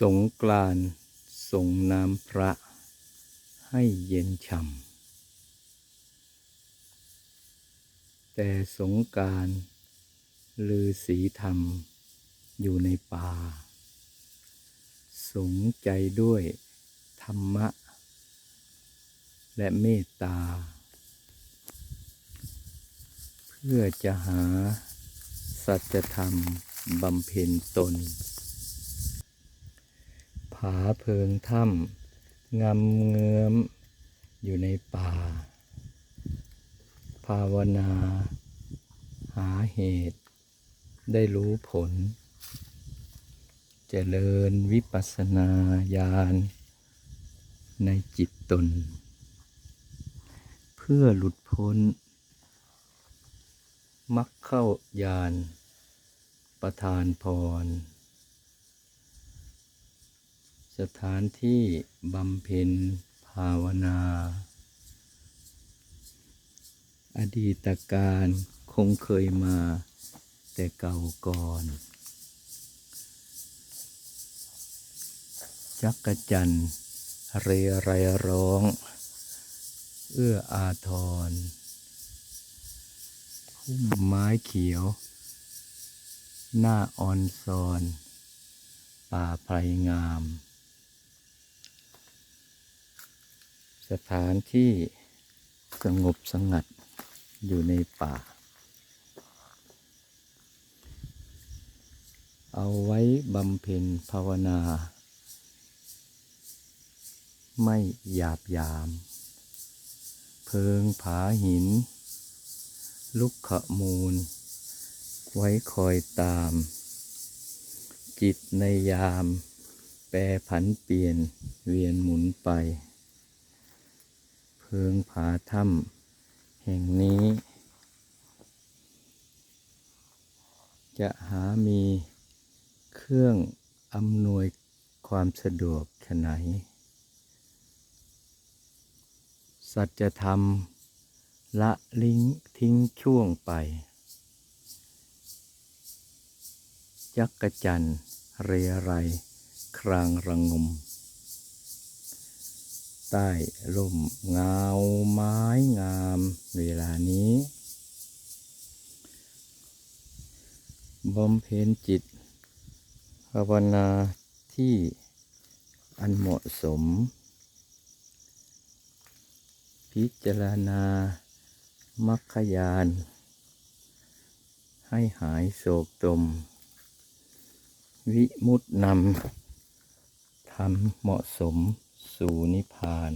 สงกรานส่งน้ำพระให้เย็นฉ่ำแต่สงการลือสีธรรมอยู่ในป่า สงใจด้วยธรรมะ และเมตตา เพื่อจะหาสัจธรรมบำเพ็ญตนาเพิงถ้ำงำเงื้อม อยู่ในป่า ภาวนา หาเหตุ ได้รู้ผล เจริญวิปัสสนาญาณในจิตตน เพื่อหลุดพ้นมักเข้ายาน ประทานพร สถานที่บำเพ็ญภาวนา อดีตการคงเคยมาแต่เก่าก่อน จักจันทร์เรไรร้อง เอื้ออาทรพุ่มไม้เขียว หน้าออนซอน ป่าไพรงาม สถานที่สงบสงัดอยู่ในป่า เอาไว้บำเพ็ญภาวนา ไม่หยาบยาม เพิงผาหิน ลุกขมูล ไว้คอยตาม จิตในยาม แปรผันเปลี่ยนเวียนหมุนไป พิงผาถ้ำแห่งนี้ จะหามีเครื่องอำนวยความสะดวกฉะไหน สัจธรรมละลิงทิ้งช่วงไปจักกะจันทร์เรไร ครางระงม ใต้ร่มเงาไม้งาม เวลานี้บำเพ็ญจิตภาวนาที่อันเหมาะสม พิจารณามัคคยาน ให้หายโศกตม วิมุตนำทำเหมาะสม สู่นิพพาน